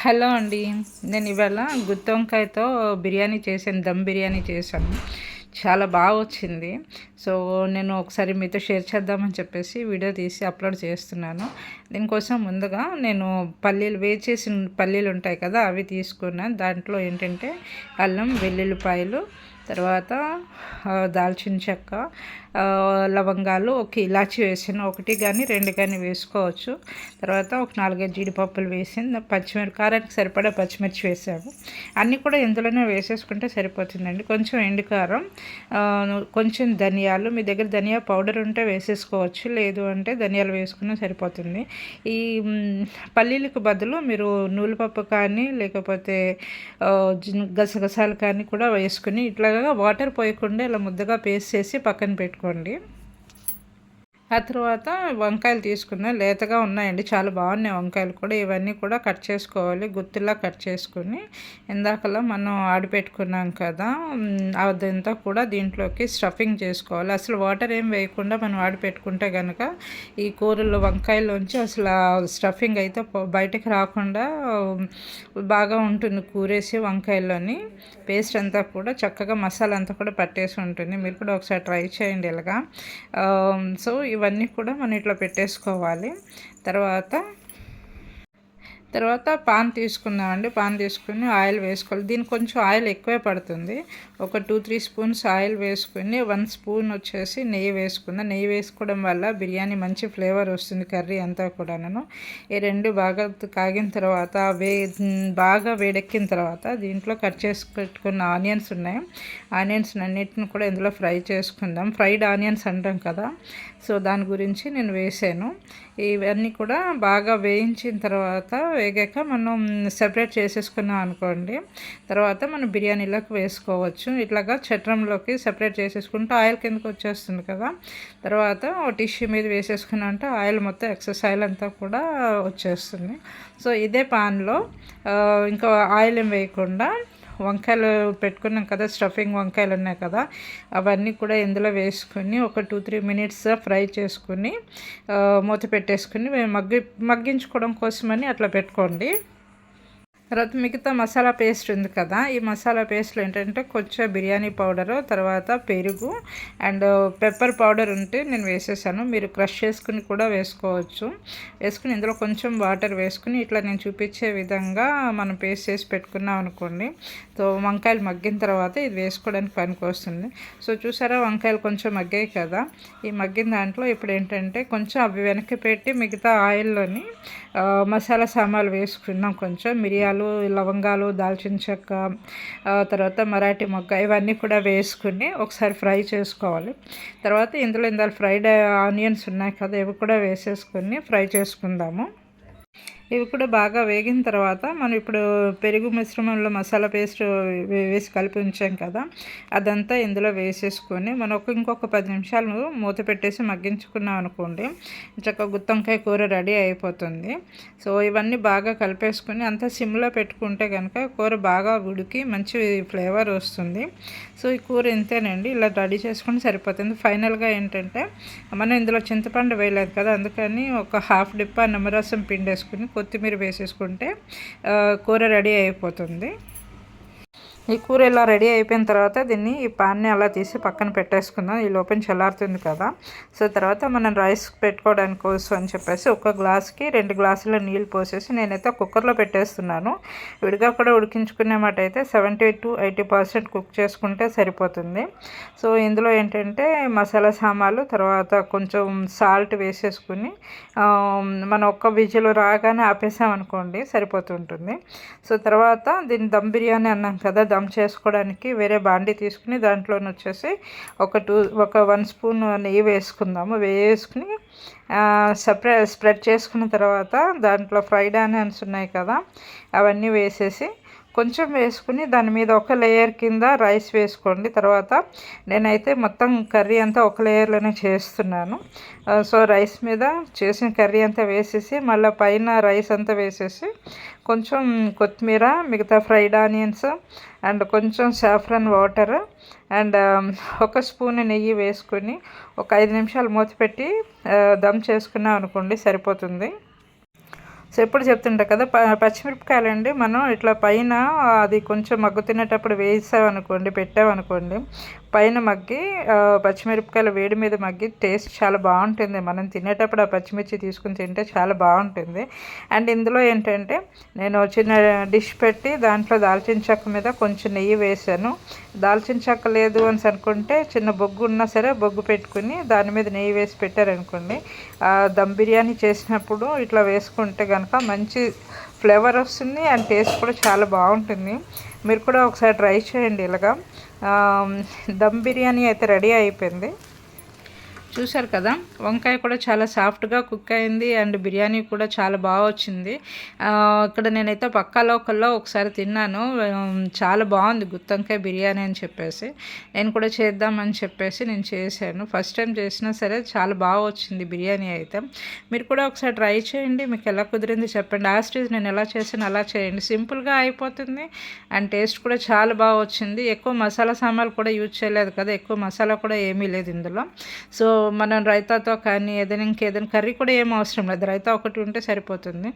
Hello అండి. నేను ఇవాళ గుత్తి వంకాయతో బిర్యానీ చేశాను దమ్ బిర్యానీ చేశాను. చాలా బాగా వచ్చింది. సో నేను ఒకసారి మీతో షేర్ చేద్దామని చెప్పేసి వీడియో తీసి అప్లోడ్ చేస్తున్నాను. దీనికోసం ముందుగా నేను పల్లీలు వేచేసిన పల్లీలు ఉంటాయి కదా అవి తీసుకున్నాను దాంట్లో ఏంటంటే అల్లం వెల్లుల్లిపాయలు తర్వాత దాల్చిన చెక్క లవంగాలు ఒక ఇలాచి వేసిన ఒకటి కానీ రెండు కానీ వేసుకోవచ్చు. తర్వాత ఒక నాలుగైదు జీడిపప్పులు వేసి పచ్చిమిర్చి కారానికి సరిపడా పచ్చిమిర్చి వేసాము. అన్నీ కూడా ఇందులోనే వేసేసుకుంటే సరిపోతుందండి. కొంచెం ఎండుకారం కొంచెం ధనియాలు మీ దగ్గర ధనియా పౌడర్ ఉంటే వేసేసుకోవచ్చు. లేదు అంటే ధనియాలు వేసుకున్నా సరిపోతుంది. ఈ పల్లీలకు బదులు మీరు నూలుపప్పు కానీ లేకపోతే గసగసాలు కానీ కూడా వేసుకుని ఇట్లాగా వాటర్ పోయకుండా ఇలా ముద్దగా పేస్ట్ చేసి పక్కన పెట్టుకోండి పెట్టుకోండి. ఆ తర్వాత వంకాయలు తీసుకున్న. లేతగా ఉన్నాయండి. చాలా బాగున్నాయి వంకాయలు కూడా. ఇవన్నీ కూడా కట్ చేసుకోవాలి. గుత్తులా కట్ చేసుకుని ఇందాకలా మనం ఆడిపెట్టుకున్నాం కదా అదంతా కూడా దీంట్లోకి స్టఫింగ్ చేసుకోవాలి. అసలు వాటర్ ఏం వేయకుండా మనం ఆడిపెట్టుకుంటే కనుక ఈ కూరలు వంకాయలోంచి అసలు స్టఫింగ్ అయితే బయటకు రాకుండా బాగా ఉంటుంది కూరేసి వంకాయల్లోని. పేస్ట్ అంతా కూడా చక్కగా మసాలా అంతా కూడా పట్టేసి ఉంటుంది. మీరు కూడా ఒకసారి ట్రై చేయండి ఇలాగా. సో ఇవన్నీ కూడా మనం ఇట్లా పెట్టేసుకోవాలి. తర్వాత తర్వాత పాన్ తీసుకుందామండి. పాన్ తీసుకుని ఆయిల్ వేసుకోవాలి. దీనికి కొంచెం ఆయిల్ ఎక్కువే పడుతుంది. ఒక టూ త్రీ స్పూన్స్ ఆయిల్ వేసుకుని వన్ స్పూన్ వచ్చేసి నెయ్యి వేసుకుందాం. నెయ్యి వేసుకోవడం వల్ల బిర్యానీ మంచి ఫ్లేవర్ వస్తుంది కర్రీ అంతా కూడాను ఈ రెండు బాగా కాగిన తర్వాత వే బాగా వేడెక్కిన తర్వాత దీంట్లో కట్ చేసి పెట్టుకున్న ఆనియన్స్ ఉన్నాయి. ఆనియన్స్ అన్నిటిని కూడా ఇందులో ఫ్రై చేసుకుందాం. ఫ్రైడ్ ఆనియన్స్ అంటాం కదా. సో దాని గురించి నేను వేసాను. ఇవన్నీ కూడా బాగా వేయించిన తర్వాత వేగాక మనం సెపరేట్ చేసేసుకున్నాం అనుకోండి. తర్వాత మనం బిర్యానీలోకి వేసుకోవచ్చు. ఇట్లాగా చట్రంలోకి సెపరేట్ చేసేసుకుంటే ఆయిల్ కిందకి వచ్చేస్తుంది కదా. తర్వాత టిష్యూ మీద వేసేసుకున్నా అంటే ఆయిల్ మొత్తం ఎక్సెస్ ఆయిల్ అంతా కూడా వచ్చేస్తుంది. సో ఇదే పాన్లో ఇంకా ఆయిల్ ఏం వేయకుండా వంకాయలు పెట్టుకున్నాం కదా స్టఫింగ్ వంకాయలు ఉన్నాయి కదా అవన్నీ కూడా ఇందులో వేసుకొని ఒక టూ త్రీ మినిట్స్ ఫ్రై చేసుకుని మూత పెట్టేసుకుని మగ్గి మగ్గించుకోవడం కోసమని అట్లా పెట్టుకోండి. తర్వాత మిగతా మసాలా పేస్ట్ ఉంది కదా ఈ మసాలా పేస్ట్లో ఏంటంటే కొంచెం బిర్యానీ పౌడరు తర్వాత పెరుగు అండ్ పెప్పర్ పౌడర్ ఉంటే నేను వేసేసాను. మీరు క్రష్ చేసుకుని కూడా వేసుకోవచ్చు. వేసుకుని ఇందులో కొంచెం వాటర్ వేసుకుని ఇట్లా నేను చూపించే విధంగా మనం పేస్ట్ చేసి పెట్టుకున్నాం అనుకోండి. సో వంకాయలు మగ్గిన తర్వాత ఇది వేసుకోవడానికి పనికి వస్తుంది. సో చూసారా వంకాయలు కొంచెం మగ్గాయి కదా? ఈ మగ్గిన దాంట్లో ఇప్పుడు ఏంటంటే కొంచెం అవి వెనక్కి పెట్టి మిగతా ఆయిల్లోని మసాలా సామాన్లు వేసుకున్నాం కొంచెం. మిరియాలు మిరియాలు లవంగాలు దాల్చిన చెక్క తర్వాత మరాఠీ మొగ్గ ఇవన్నీ కూడా వేసుకుని ఒకసారి ఫ్రై చేసుకోవాలి. తర్వాత ఇందులో ఇందాక ఫ్రైడ్ ఆనియన్స్ ఉన్నాయి కదా ఇవి కూడా వేసేసుకొని ఫ్రై చేసుకుందాము. ఇవి కూడా బాగా వేగిన తర్వాత మనం ఇప్పుడు పెరుగు మిశ్రమంలో మసాలా పేస్ట్ వేసి కలిపి ఉంచాం కదా అదంతా ఇందులో వేసేసుకొని మనం ఒక ఇంకొక పది నిమిషాలు మూత పెట్టేసి మగ్గించుకున్నాం అనుకోండి చక్కగా గుత్తంకాయ కూర రెడీ అయిపోతుంది. సో ఇవన్నీ బాగా కలిపేసుకొని అంతా సిమ్లో పెట్టుకుంటే కనుక కూర బాగా ఉడికి మంచి ఫ్లేవర్ వస్తుంది. సో ఈ కూర ఇంతేనండి ఇలా రెడీ చేసుకుని సరిపోతుంది. ఫైనల్గా ఏంటంటే మనం ఇందులో చింతపండు వేయలేదు కదా అందుకని ఒక హాఫ్ డిప్ప నిమ్మరసం పిండేసుకుని కొత్తిమీర వేసేసుకుంటే కూర రెడీ అయిపోతుంది. ఈ కూర ఇలా రెడీ అయిపోయిన తర్వాత దీన్ని ఈ పాన్ని అలా తీసి పక్కన పెట్టేసుకుందాం. ఈ లోపల చల్లారుతుంది కదా. సో తర్వాత మనం రైస్ పెట్టుకోవడానికి కోసం అని చెప్పేసి ఒక గ్లాస్కి రెండు గ్లాసుల నీళ్ళు పోసేసి నేనైతే కుక్కర్లో పెట్టేస్తున్నాను. విడిగా కూడా ఉడికించుకునే మాట అయితే seventy to eighty percent cook చేసుకుంటే సరిపోతుంది. సో ఇందులో ఏంటంటే మసాలా సామాన్లు తర్వాత కొంచెం సాల్ట్ వేసేసుకుని మనం ఒక్క విజులు రాగానే ఆపేసామనుకోండి సరిపోతుంటుంది. సో తర్వాత దీన్ని దమ్ బిర్యానీ అన్నాం కదా దమ్ చేసుకోవడానికి వేరే బాండి తీసుకుని దాంట్లో వచ్చేసి ఒక టూ ఒక వన్ స్పూన్ నెయ్యి వేసుకుందాము. వేసుకుని సపరేట్ స్ప్రెడ్ చేసుకున్న తర్వాత దాంట్లో ఫ్రైడ్ ఆనియన్స్ ఉన్నాయి కదా అవన్నీ వేసేసి కొంచెం వేసుకుని దాని మీద ఒక లేయర్ కింద రైస్ వేసుకోండి. తర్వాత నేనైతే మొత్తం కర్రీ అంతా ఒక లేయర్లోనే చేస్తున్నాను. సో రైస్ మీద చేసిన కర్రీ అంతా వేసేసి మళ్ళీ పైన రైస్ అంతా వేసేసి కొంచెం కొత్తిమీర మిగతా ఫ్రైడ్ ఆనియన్స్ అండ్ కొంచెం సాఫ్రన్ వాటర్ అండ్ ఒక స్పూన్ నెయ్యి వేసుకొని ఒక ఐదు నిమిషాలు మూత పెట్టి దమ్ చేసుకున్నాం అనుకోండి సరిపోతుంది. సో ఎప్పుడు చెప్తుంటా కదా పచ్చిమిరపకాయలు అండి మనం ఇట్లా పైన అది కొంచెం మగ్గు తినేటప్పుడు వేసామనుకోండి పెట్టామనుకోండి పైన మగ్గి పచ్చిమిరపకాయలు వేడి మీద మగ్గి టేస్ట్ చాలా బాగుంటుంది. మనం తినేటప్పుడు ఆ పచ్చిమిర్చి తీసుకుని తింటే చాలా బాగుంటుంది. అండ్ ఇందులో ఏంటంటే నేను చిన్న డిష్ పెట్టి దాంట్లో దాల్చిన చెక్క మీద కొంచెం నెయ్యి వేసాను. దాల్చిన చెక్క లేదు అని అనుకుంటే చిన్న బొగ్గు ఉన్నా సరే బొగ్గు పెట్టుకుని దాని మీద నెయ్యి వేసి పెట్టారనుకోండి దమ్ బిర్యానీ చేసినప్పుడు ఇట్లా వేసుకుంటే కనుక మంచి ఫ్లేవర్ వస్తుంది అండ్ టేస్ట్ కూడా చాలా బాగుంటుంది. మీరు కూడా ఒకసారి ట్రై చేయండి ఇలాగా. దమ్ బిర్యానీ అయితే రెడీ అయిపోయింది. చూసారు కదా? వంకాయ కూడా చాలా సాఫ్ట్గా కుక్ అయింది అండ్ బిర్యానీ కూడా చాలా బాగా వచ్చింది. ఇక్కడ నేనైతే పక్కా లోకల్లో ఒకసారి తిన్నాను. చాలా బాగుంది గుత్తంకాయ బిర్యానీ అని చెప్పేసి. నేను కూడా చేద్దామని చెప్పేసి నేను చేశాను. ఫస్ట్ టైం చేసినా సరే చాలా బాగా వచ్చింది బిర్యానీ అయితే. మీరు కూడా ఒకసారి ట్రై చేయండి. మీకు ఎలా కుదిరింది చెప్పండి. ఆ స్టేజ్ నేను ఎలా చేసాను అలా చేయండి. సింపుల్గా అయిపోతుంది అండ్ టేస్ట్ కూడా చాలా బాగా వచ్చింది. ఎక్కువ మసాలా సామాన్లు కూడా యూజ్ చేయలేదు కదా? ఎక్కువ మసాలా కూడా ఏమీ లేదు ఇందులో. సో మనం రైతాతో కానీ ఏదైనా ఇంకేదైనా కర్రీ కూడా ఏం అవసరం లేదు. రైతా ఒకటి ఉంటే సరిపోతుంది.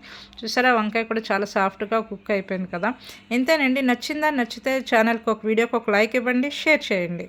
చూసారా? వంకాయ కూడా చాలా సాఫ్ట్గా కుక్ అయిపోయింది కదా. ఇంతేనండి. నచ్చిందా? నచ్చితే ఛానల్కి ఒక వీడియోకి ఒక లైక్ ఇవ్వండి. షేర్ చేయండి.